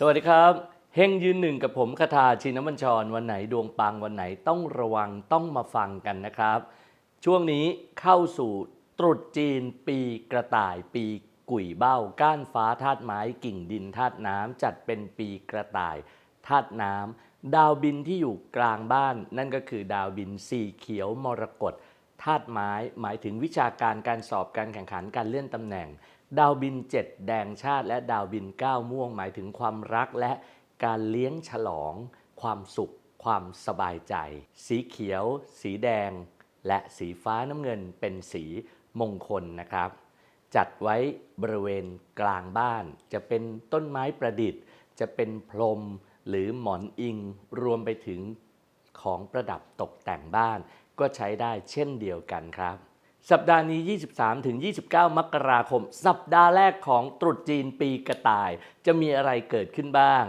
สวัสดีครับเฮงยืนหนึ่งกับผมคาทาชินบัญชร วันไหนดวงปังวันไหนต้องระวังต้องมาฟังกันนะครับ ช่วงนี้เข้าสู่ตรุษจีนปีกระต่ายปีกุ่ยเบ้า ก้านฟ้าธาตุไม้กิ่งดินธาตุน้ำจัดเป็นปีกระต่ายธาตุน้ำดาวบินที่อยู่กลางบ้าน นั่นก็คือดาวบินสีเขียวมรกต ธาตุไม้หมายถึงวิชาการการสอบการแข่งขันการเลื่อนตำแหน่ง ดาวบิน 7 แดงชาติ และดาวบิน 9 ม่วง หมายถึงความรักและการเลี้ยงฉลอง ความสุข ความสบายใจ สีเขียว สีแดง และสีฟ้าน้ำเงินเป็นสีมงคลนะครับ จัดไว้บริเวณกลางบ้าน จะเป็นต้นไม้ประดิษฐ์ จะเป็นพรมหรือหมอนอิงรวมไปถึงของประดับตกแต่งบ้าน ก็ใช้ได้เช่นเดียวกันครับ สัปดาห์นี้ 23-29 มกราคม สัปดาห์แรกของตรุษจีนปีกระต่าย จะมีอะไรเกิดขึ้นบ้าง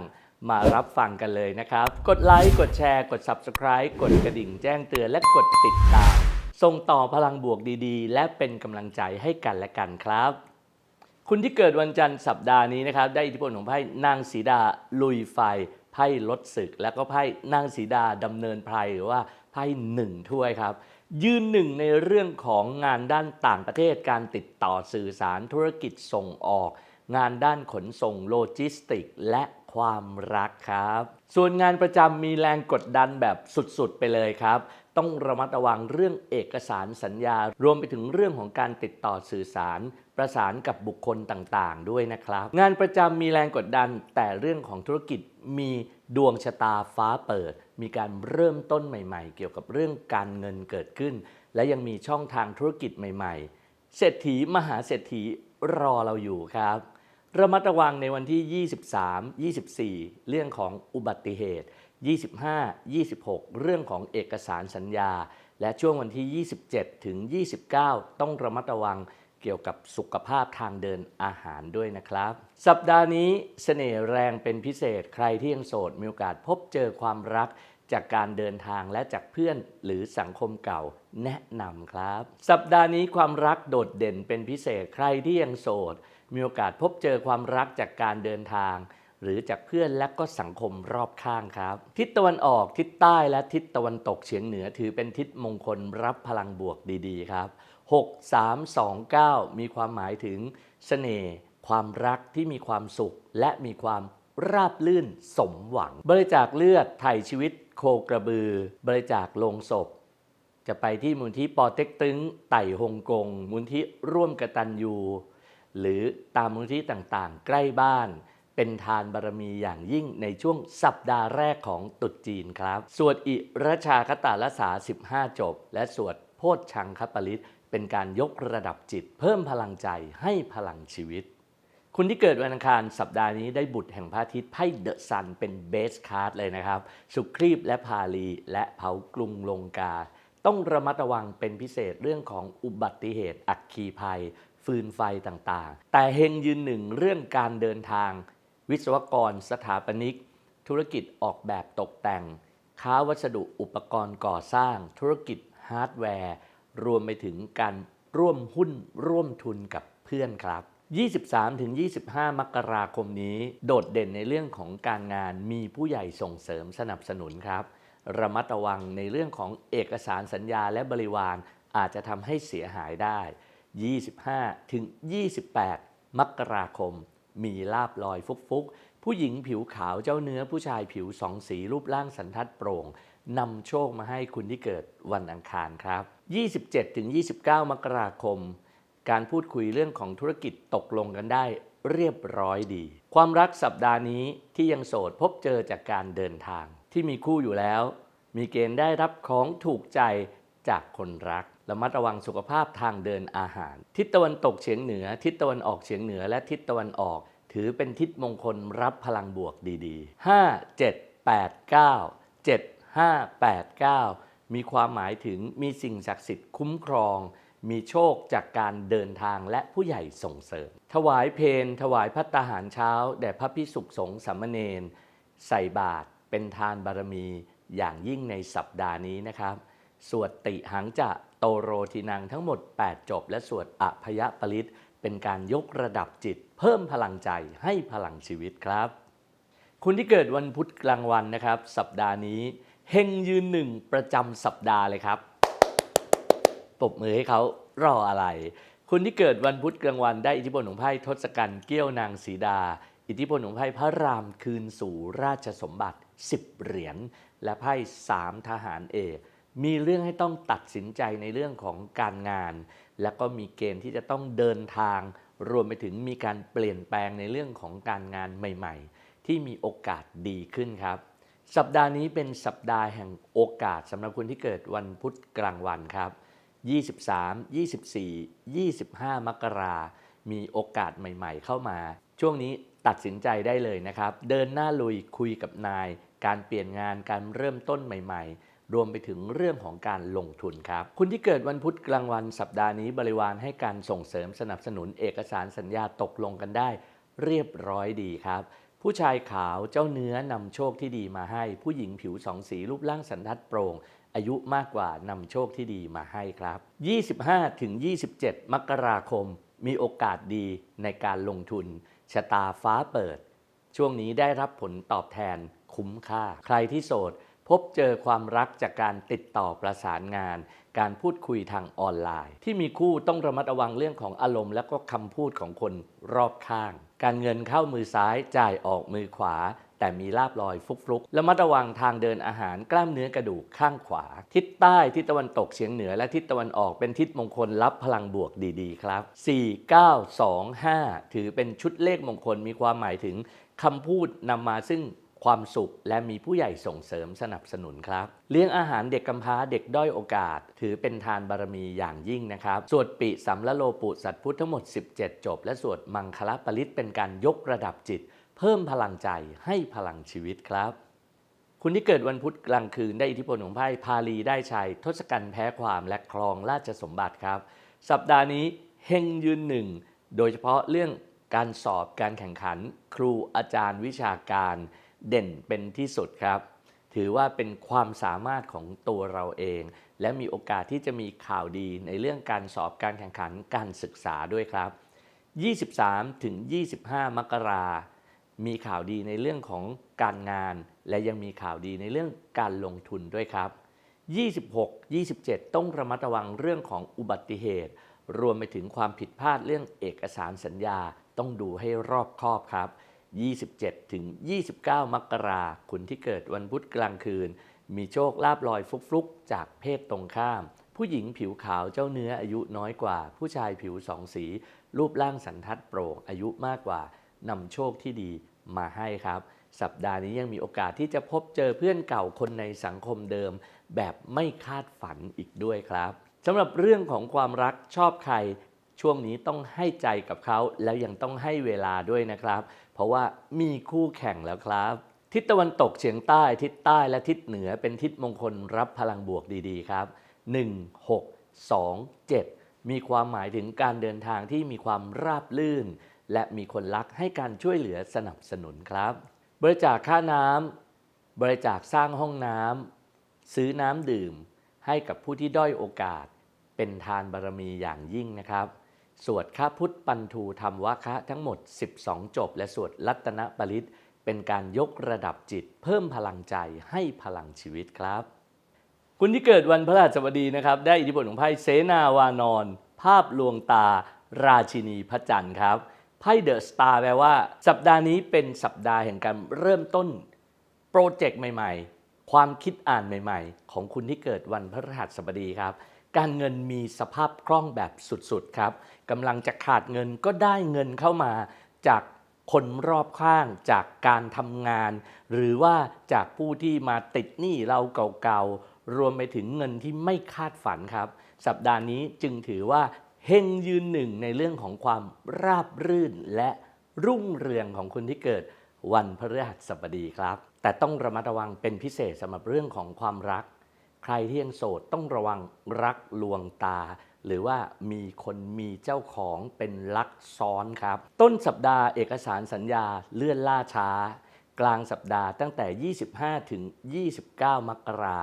มารับฟังกันเลยนะครับ กดไลค์กดแชร์ กด Subscribe กดกระดิ่งแจ้งเตือนและกดติดตามส่งต่อพลังบวกดีๆ และเป็นกำลังใจให้กันและกันครับ คุณที่เกิดวันจันทร์สัปดาห์นี้นะครับ ได้อิทธิพลของไพ่นางสีดาลุยไฟ ไพ่ลดศึก แล้วก็ไพ่นางสีดาดำเนินไพรหรือว่าไพ่หนึ่งถ้วยครับ ยืนหนึ่งในเรื่องของงานด้านต่างประเทศการติดต่อสื่อสารธุรกิจส่งออก งานด้านขนส่งโลจิสติก และความรักครับ ส่วนงานประจำมีแรงกดดันแบบสุดๆ ไปเลยครับ ต้องระมัดระวังเรื่องเอกสารสัญญา รวมไปถึงเรื่องของการติดต่อสื่อสาร ประสานกับบุคคลต่างๆ ด้วยนะครับ งานประจำมีแรงกดดันแต่เรื่องของธุรกิจ มีดวงชะตาฟ้าเปิด มีการเริ่มต้นใหม่ ๆ เกี่ยวกับเรื่องการเงินเกิดขึ้น และยังมีช่องทางธุรกิจใหม่ ๆ เศรษฐีมหาเศรษฐีรอเราอยู่ครับระมัดระวังในวันที่ 23 24 เรื่องของอุบัติเหตุ 25 26 เรื่องของเอกสารสัญญา และช่วงวันที่ 27 ถึง 29 ต้องระมัดระวัง เกี่ยวกับสุขภาพทางเดินอาหารด้วยนะครับ สัปดาห์นี้เสน่ห์แรงเป็นพิเศษใครที่ยังโสดมีโอกาสพบเจอความรักจากการเดินทางและจากเพื่อนหรือสังคมเก่าแนะนำครับ สัปดาห์นี้ความรักโดดเด่นเป็นพิเศษใครที่ยังโสด มีโอกาสพบเจอความรักจากการเดินทาง หรือจากเพื่อนและก็สังคมรอบข้างครับ ทิศตะวันออกทิศใต้และทิศตะวันตกเฉียงเหนือถือเป็นทิศมงคลรับพลังบวกดีๆ ครับ 6 3 2 9 มีความหมายถึงเสน่ห์ความรักที่มีความสุขและมีความราบลื่นสมหวัง บริจาคเลือดไถ่ชีวิตโคกระบือ บริจาคลงศพ จะไปที่มูลที่ปอเต็กตึง ไต่ฮงกง มูลที่ร่วมกตันยูหรือตามมูลที่ต่างๆ ใกล้บ้าน เป็นทานบารมีอย่างยิ่งในช่วงสัปดาห์แรกของตรุษจีนครับ สวดอิรชาคตาลสา 15 จบ และสวดโพชชังคปริต เป็นการยกระดับจิต เพิ่มพลังใจให้พลังชีวิต คุณที่เกิดวันอังคารสัปดาห์นี้ได้บุตรแห่งพระอาทิตย์ไพ่เดอะซันเป็นเบสคาร์ดเลยนะครับ สุครีบและพาลีและเผากรุงลงกา ต้องระมัดระวังเป็นพิเศษเรื่องของอุบัติเหตุอัคคีภัย ฟืนไฟต่างๆ แต่เฮงยืนหนึ่งเรื่องการเดินทาง วิศวกรสถาปนิก ธุรกิจออกแบบตกแต่ง ค้าวัสดุอุปกรณ์ก่อสร้าง ธุรกิจฮาร์ดแวร์ รวมไปถึงการร่วมหุ้นร่วมทุนกับเพื่อนครับ 23-25 มกราคมนี้ โดดเด่นในเรื่องของการงานมีผู้ใหญ่ส่งเสริมสนับสนุนครับ ระมัดระวังในเรื่องของเอกสารสัญญาและบริวารอาจจะทำให้เสียหายได้ 25ถึง28 มกราคม มีลาบลอยฟุกๆ ผู้หญิงผิวขาวเจ้าเนื้อผู้ชายผิวสองสีรูปร่างสันทัดโปร่งนำโชคมาให้คุณที่เกิดวันอังคารครับ 27ถึง29 มกราคม การพูดคุยเรื่องของธุรกิจตกลงกันได้เรียบร้อยดี ความรักสัปดาห์นี้ที่ยังโสดพบเจอจากการเดินทาง ที่มีคู่อยู่แล้ว มีเกณฑ์ได้รับของถูกใจจากคนรักระมัดระวังสุขภาพทางเดินอาหาร ทิศตะวันตกเฉียงเหนือ ทิศตะวันออกเฉียงเหนือและทิศตะวันออก ถือเป็นทิศมงคลรับพลังบวกดีๆ 5 7 8 9 7 5 8 9 มีความหมายถึงมีสิ่งศักดิ์สิทธิ์คุ้มครอง มีโชคจากการเดินทางและผู้ใหญ่ส่งเสริม ถวายเพนถวายพัตตาหารเช้า แด่พระพิสุขสงฆ์สามเณรใส่บาตรเป็นทานบารมีอย่างยิ่งในสัปดาห์นี้นะครับ สวดติหังจะโตโรทินังทั้งหมด 8 จบ และสวดอภยปริตเป็นการยกระดับจิต เพิ่มพลังใจให้พลังชีวิตครับ คุณที่เกิดวันพุธกลางวันนะครับ สัปดาห์นี้ เฮงยืนหนึ่งประจำสัปดาห์เลยครับปบมือให้เขารออะไร คุณที่เกิดวันพุธกลางวันได้อิทธิพลของไพ่ทศกัณฐ์เกี้ยวนางสีดา อิทธิพลของไพ่พระรามคืนสู่ราชสมบัติ 10 เหรียญและไพ่สามทหารเอกมีเรื่องให้ต้องตัดสินใจในเรื่องของการงาน แล้วก็มีเกณฑ์ที่จะต้องเดินทาง รวมไปถึงมีการเปลี่ยนแปลงในเรื่องของการงานใหม่ ๆ ที่มีโอกาสดีขึ้นครับ สัปดาห์นี้เป็นสัปดาห์แห่งโอกาสสำหรับคนที่เกิดวันพุธกลางวันครับ 23 24 25 มกรา มีโอกาสใหม่ ๆ เข้ามา ช่วงนี้ตัดสินใจได้เลยนะครับ เดินหน้าลุยคุยกับนาย การเปลี่ยนงานการเริ่มต้นใหม่ ๆ รวมไปถึงเรื่องของการลงทุนครับ คุณที่เกิดวันพุธกลางวันสัปดาห์นี้บริวารให้การส่งเสริมสนับสนุนเอกสารสัญญาตกลงกันได้ เรียบร้อยดีครับ ผู้ชายขาวเจ้าเนื้อนำโชคที่ดีมาให้ ผู้หญิงผิวสองสีรูปร่างสันทัดโปร่งอายุมากกว่านำโชคที่ดีมาให้ครับ 25ถึง27 มกราคม มีโอกาสดีในการลงทุน ชะตาฟ้าเปิด ช่วงนี้ได้รับผลตอบแทนคุ้มค่า ใครที่โสด พบเจอความรักจากการติดต่อประสานงาน การพูดคุยทางออนไลน์ ที่มีคู่ต้องระมัดระวังเรื่องของอารมณ์ และก็คำพูดของคนรอบข้าง การเงินเข้ามือซ้ายจ่ายออกมือขวา แต่มีลาบลอยฟุกฟุกระมัดระวังทางเดินอาหารกล้ามเนื้อกระดูกข้างขวา ทิศใต้ทิศตะวันตกเฉียงเหนือและทิศตะวันออกเป็นทิศมงคลรับพลังบวกดีๆ ครับ 4 9 2 5 ถือเป็นชุดเลขมงคลมีความหมายถึงคำพูดนำมาซึ่ง ความสุข และมีผู้ใหญ่ส่งเสริมสนับสนุนครับ เลี้ยงอาหารเด็กกำพร้าเด็กด้อยโอกาส ถือเป็นทานบารมีอย่างยิ่งนะครับสวดปิสัมละโลปุสัตพุทธทั้งหมด 17 จบ และสวดมังคลปริตเป็นการยกระดับจิต เพิ่มพลังใจให้พลังชีวิตครับคุณที่เกิดวันพุธกลางคืนได้อิทธิพลของไพ่พาลีได้ชัยทศกัณฐ์แพ้ความและครองราชสมบัติครับ สัปดาห์นี้เฮงยืนหนึ่ง โดยเฉพาะเรื่องการสอบการแข่งขัน ครูอาจารย์วิชาการ เด่นเป็นที่สุดครับ ถือว่าเป็นความสามารถของตัวเราเอง และมีโอกาสที่จะมีข่าวดีในเรื่องการสอบการแข่งขันการศึกษาด้วยครับ 23 ถึง 25 มกรามีข่าวดีในเรื่องของการงาน และยังมีข่าวดีในเรื่องการลงทุนด้วยครับ 26 27 ต้องระมัดระวังเรื่องของอุบัติเหตุ รวมไปถึงความผิดพลาดเรื่องเอกสารสัญญาต้องดูให้รอบคอบครับ 27 ถึง 29 มกราคุณที่เกิดวันพุธกลางคืน มีโชคลาบลอยฟลุกๆ จากเพศตรงข้าม ผู้หญิงผิวขาวเจ้าเนื้ออายุน้อยกว่า ผู้ชายผิวสองสี รูปร่างสันทัดโปร่งอายุมากกว่านำโชคที่ดีมาให้ครับ สัปดาห์นี้ยังมีโอกาสที่จะพบเจอเพื่อนเก่าคนในสังคมเดิม แบบไม่คาดฝันอีกด้วยครับสำหรับเรื่องของความรักชอบใครช่วงนี้ต้องให้ใจกับเขาแล้วยังต้องให้เวลาด้วยนะครับ เพราะว่ามีคู่แข่งแล้วครับ ทิศตะวันตกเฉียงใต้ ทิศใต้และทิศเหนือเป็นทิศมงคลรับพลังบวกดีๆครับ 1 6 2 7 มีความหมายถึงการเดินทางที่มีความราบลื่น และมีคนรักให้การช่วยเหลือสนับสนุนครับ บริจาคค่าน้ำบริจาคสร้างห้องน้ำซื้อน้ำดื่ม ให้กับผู้ที่ด้อยโอกาส เป็นทานบารมีอย่างยิ่งนะครับ สวดข้าพุทธปันทูธรรมวคะทั้งหมด 12 จบ และสวดรัตนปริตเป็นการยกระดับจิตเพิ่มพลังใจให้พลังชีวิตครับ คุณที่เกิดวันพฤหัสบดีนะครับ ได้อิทธิพลของไพ่เสนาวานอน ภาพลวงตา ราชินีพระจันทร์ครับไพ่เดอะสตาร์แปลว่า สัปดาห์นี้เป็นสัปดาห์แห่งการเริ่มต้น โปรเจกต์ใหม่ๆ ความคิดอ่านใหม่ ๆ ของคุณที่เกิดวันพฤหัสบดีครับ การเงินมีสภาพคล่องแบบสุดๆครับกำลังจะขาดเงินก็ได้เงินเข้ามาจากคนรอบข้างจากการทำงาน หรือว่าจากผู้ที่มาติดหนี้เราเก่าๆ รวมไปถึงเงินที่ไม่คาดฝันครับ สัปดาห์นี้จึงถือว่าเฮงยืนหนึ่งในเรื่องของความราบรื่นและรุ่งเรืองของคุณที่เกิดวันพฤหัสบดีครับ แต่ต้องระมัดระวังเป็นพิเศษสำหรับเรื่องของความรัก ใครที่ยังโสดต้องระวังรักลวงตา หรือว่ามีคนมีเจ้าของเป็นลักซ้อนครับ ต้นสัปดาห์เอกสารสัญญาเลื่อนล่าช้า กลางสัปดาห์ตั้งแต่ 25 ถึง 29 มกรา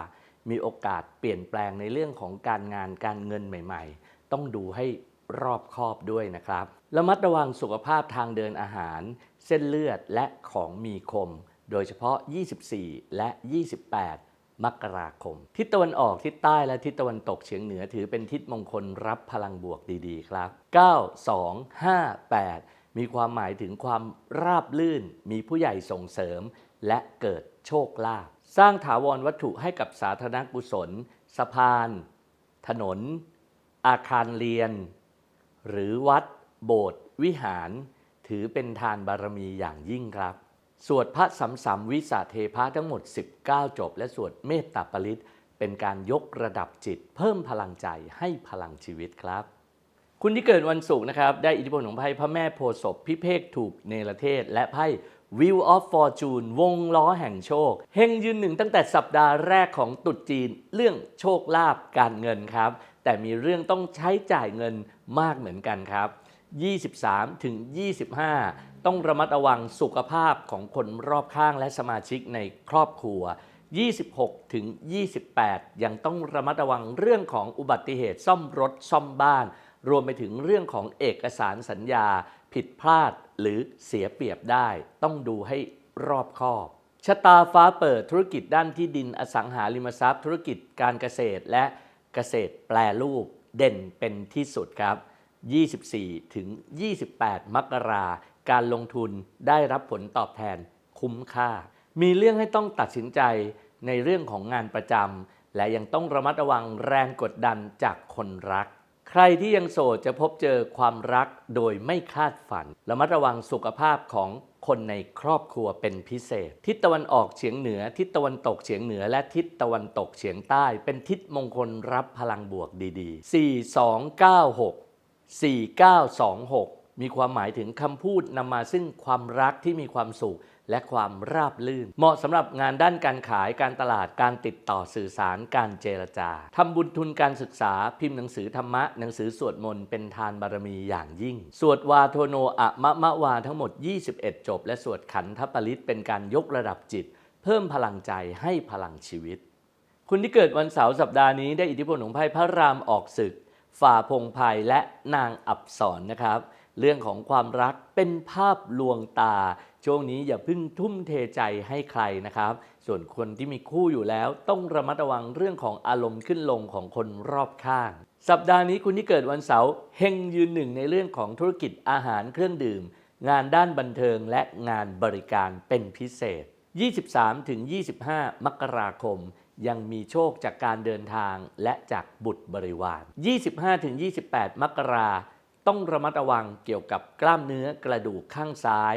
มีโอกาสเปลี่ยนแปลงในเรื่องของการงานการเงินใหม่ ๆ ต้องดูให้รอบคอบด้วยนะครับระมัดระวังสุขภาพทางเดินอาหาร เส้นเลือดและของมีคม โดยเฉพาะ 24 และ 28 มกราคม ทิศตะวันออกทิศใต้และทิศตะวันตกเฉียงเหนือถือเป็นทิศมงคลรับพลังบวกดีๆ ครับ 9 2 5 8 มีความหมายถึงความราบลื่น มีผู้ใหญ่ส่งเสริม และเกิดโชคลาภสร้างถาวรวัตถุให้กับสาธารณกุศล สะพาน ถนน อาคารเรียน หรือวัด โบสถ์วิหาร ถือเป็นทานบารมีอย่างยิ่งครับ สวดพระสัมสัมวิสาเทพะทั้งหมด 19 จบ และสวดเมตตาปริตเป็นการยกระดับจิต เพิ่มพลังใจให้พลังชีวิตครับ คุณที่เกิดวันศุกร์นะครับ ได้อิทธิพลของไพ่พระแม่โพศพพิเภกถูกเนรเทศ และไพ่ Wheel of Fortune วงล้อแห่งโชค เฮงยืนหนึ่งตั้งแต่สัปดาห์แรกของตรุษจีน เรื่องโชคลาภการเงินครับ แต่มีเรื่องต้องใช้จ่ายเงินมากเหมือนกันครับ 23ถึง25 ต้องระมัดระวังสุขภาพของคนรอบข้างและสมาชิกในครอบครัว 26 ถึง 28 ยังต้องระมัดระวังเรื่องของอุบัติเหตุซ่อมรถซ่อมบ้าน รวมไปถึงเรื่องของเอกสารสัญญา ผิดพลาดหรือเสียเปรียบได้ ต้องดูให้รอบคอบ ชะตาฟ้าเปิดธุรกิจด้านที่ดินอสังหาริมทรัพย์ ธุรกิจการเกษตรและเกษตรแปรรูปเด่นเป็นที่สุดครับ 24 ถึง 28 มกรา การลงทุนได้รับผลตอบแทนคุ้มค่า มีเรื่องให้ต้องตัดสินใจในเรื่องของงานประจำและยังต้องระมัดระวังแรงกดดันจากคนรัก ใครที่ยังโสดจะพบเจอความรักโดยไม่คาดฝัน ระมัดระวังสุขภาพของคนในครอบครัวเป็นพิเศษ ทิศตะวันออกเฉียงเหนือ ทิศตะวันตกเฉียงเหนือ และทิศตะวันตกเฉียงใต้ เป็นทิศมงคลรับพลังบวกดีๆ 4 2 9 6 4926 มีความหมายถึงคำพูดนำมาซึ่งความรักที่มีความสุขและความราบลื่น เหมาะสำหรับงานด้านการขายการตลาดการติดต่อสื่อสารการเจรจาทำบุญทุนการศึกษาพิมพ์หนังสือธรรมะ หนังสือสวดมนต์เป็นทานบารมีอย่างยิ่ง สวดวาโทโนอะมะมะวาทั้งหมด 21 จบ และสวดขันธปริตเป็นการยกระดับจิต เพิ่มพลังใจให้พลังชีวิต คุณที่เกิดวันเสาร์สัปดาห์นี้ได้อิทธิพลของไพ่พระรามออกศึก ฝ่าพงภัยและนางอับสรนะครับ เรื่องของความรักเป็นภาพลวงตา ช่วงนี้อย่าเพิ่งทุ่มเทใจให้ใครนะครับ ส่วนคนที่มีคู่อยู่แล้ว ต้องระมัดระวังเรื่องของอารมณ์ขึ้นลงของคนรอบข้าง สัปดาห์นี้คุณที่เกิดวันเสาร์เฮงยืนหนึ่งในเรื่องของธุรกิจอาหารเครื่องดื่ม งานด้านบันเทิงและงานบริการเป็นพิเศษ 23-25 มกราคมยังมีโชคจากการเดินทางและจากบุตรบริวาร 25-28 มกรา ต้องระมัดระวังเกี่ยวกับกล้ามเนื้อกระดูกข้างซ้าย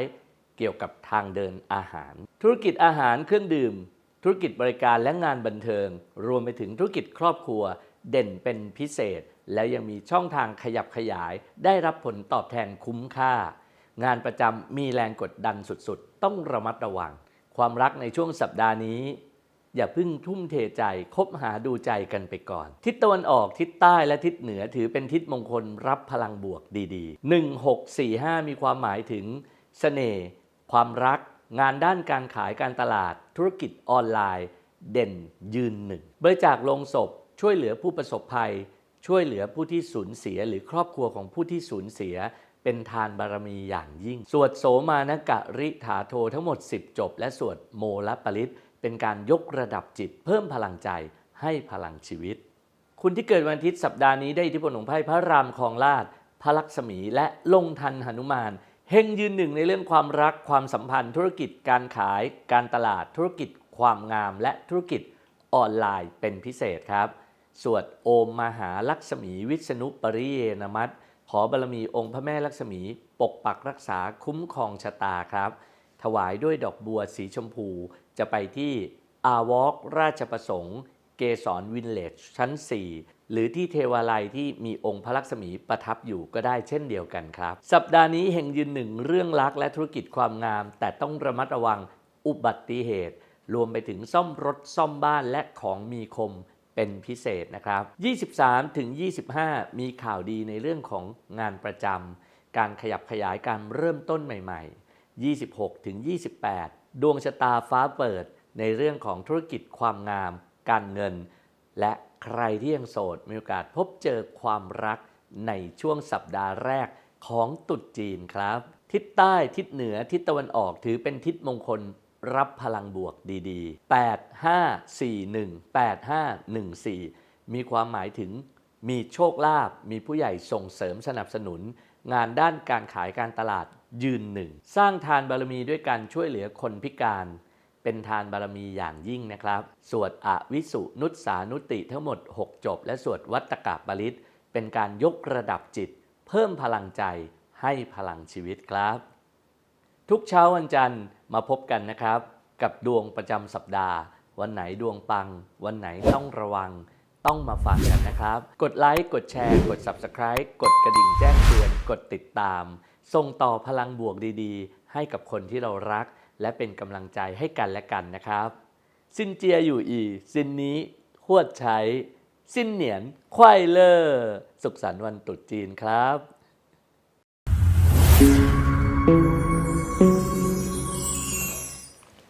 เกี่ยวกับทางเดินอาหาร ธุรกิจอาหารเครื่องดื่ม ธุรกิจบริการและงานบันเทิง รวมไปถึงธุรกิจครอบครัว เด่นเป็นพิเศษ และยังมีช่องทางขยับขยาย ได้รับผลตอบแทนคุ้มค่า งานประจำมีแรงกดดันสุดๆ ต้องระมัดระวัง ความรักในช่วงสัปดาห์นี้ อย่าเพิ่งทุ่มเทใจคบหาดูใจกันไปก่อน ทิศตะวันออกทิศใต้และทิศเหนือถือเป็นทิศมงคลรับพลังบวกดีๆ 1645 มีความหมายถึงเสน่ห์ความรัก งานด้านการขายการตลาด ธุรกิจออนไลน์ เด่นยืนหนึ่งบริจาคลงศพ ช่วยเหลือผู้ประสบภัย ช่วยเหลือผู้ที่สูญเสียหรือครอบครัวของผู้ที่สูญเสียเป็นทานบารมีอย่างยิ่ง สวดโสมานกะริถาโททั้งหมด 10 จบ และสวดโมลปริต เป็นการยกระดับจิต เพิ่มพลังใจให้พลังชีวิต คุณที่เกิดวันอาทิตย์สัปดาห์นี้ได้อิทธิพลของไพ่พระรามคองราชพระลักษมีและลงทันหนุมานเฮงยืนหนึ่งในเรื่องความรักความสัมพันธ์ธุรกิจการขาย การตลาดธุรกิจ ความงาม และธุรกิจออนไลน์เป็นพิเศษครับ สวดโอมมหาลักษมีวิษณุปริเยนมัตขอบารมีองค์พระแม่ลักษมี ปกปักรักษาคุ้มครองชะตาครับ ถวายด้วยดอกบัวสีชมพู จะไปที่อาวอกราชประสงค์เกสรวินเลจชั้น 4 หรือที่เทวาลัยที่มีองค์พระลักษมีประทับอยู่ก็ได้เช่นเดียวกันครับ สัปดาห์นี้เฮงยืนหนึ่งเรื่องรักและธุรกิจความงาม แต่ต้องระมัดระวังอุบัติเหตุ รวมไปถึงซ่อมรถซ่อมบ้านและของมีคมเป็นพิเศษนะครับ 23ถึง25 มีข่าวดีในเรื่องของงานประจำการขยับขยายการเริ่มต้นใหม่ ๆ 26ถึง28 ดวงชะตาฟ้าเปิดในเรื่องของธุรกิจความงาม การเงิน และใครที่ยังโสดมีโอกาสพบเจอความรักในช่วงสัปดาห์แรกของตรุษจีนครับ ทิศใต้ทิศเหนือทิศตะวันออกถือเป็นทิศมงคลรับพลังบวกดีๆ 85418514 มีความหมายถึงมีโชคลาภมีผู้ใหญ่ส่งเสริมสนับสนุน งานด้านการขายการตลาด ยืนหนึ่ง สร้างทานบารมีด้วยการช่วยเหลือคนพิการ เป็นทานบารมีอย่างยิ่งนะครับ สวดอวิสุนุตสานุติทั้งหมด 6 จบ และสวดวัตกะปริต เป็นการยกระดับจิต เพิ่มพลังใจให้พลังชีวิตครับ ทุกเช้าวันจันทร์มาพบกันนะครับ กับดวงประจำสัปดาห์ วันไหนดวงปัง วันไหนต้องระวัง ต้องมาฟังกันนะครับ กดไลค์กดแชร์ กด Subscribe กดกระดิ่งแจ้งเตือน กดติดตาม ส่งต่อพลังบวกดีๆ ให้กับคนที่เรารัก และเป็นกำลังใจให้กันและกันนะครับ ซินเจียอยู่อี ซินนี้ขวดใช้สิ้นเหนียนควายเลอร์สุขสันต์วันตรุษจีนครับ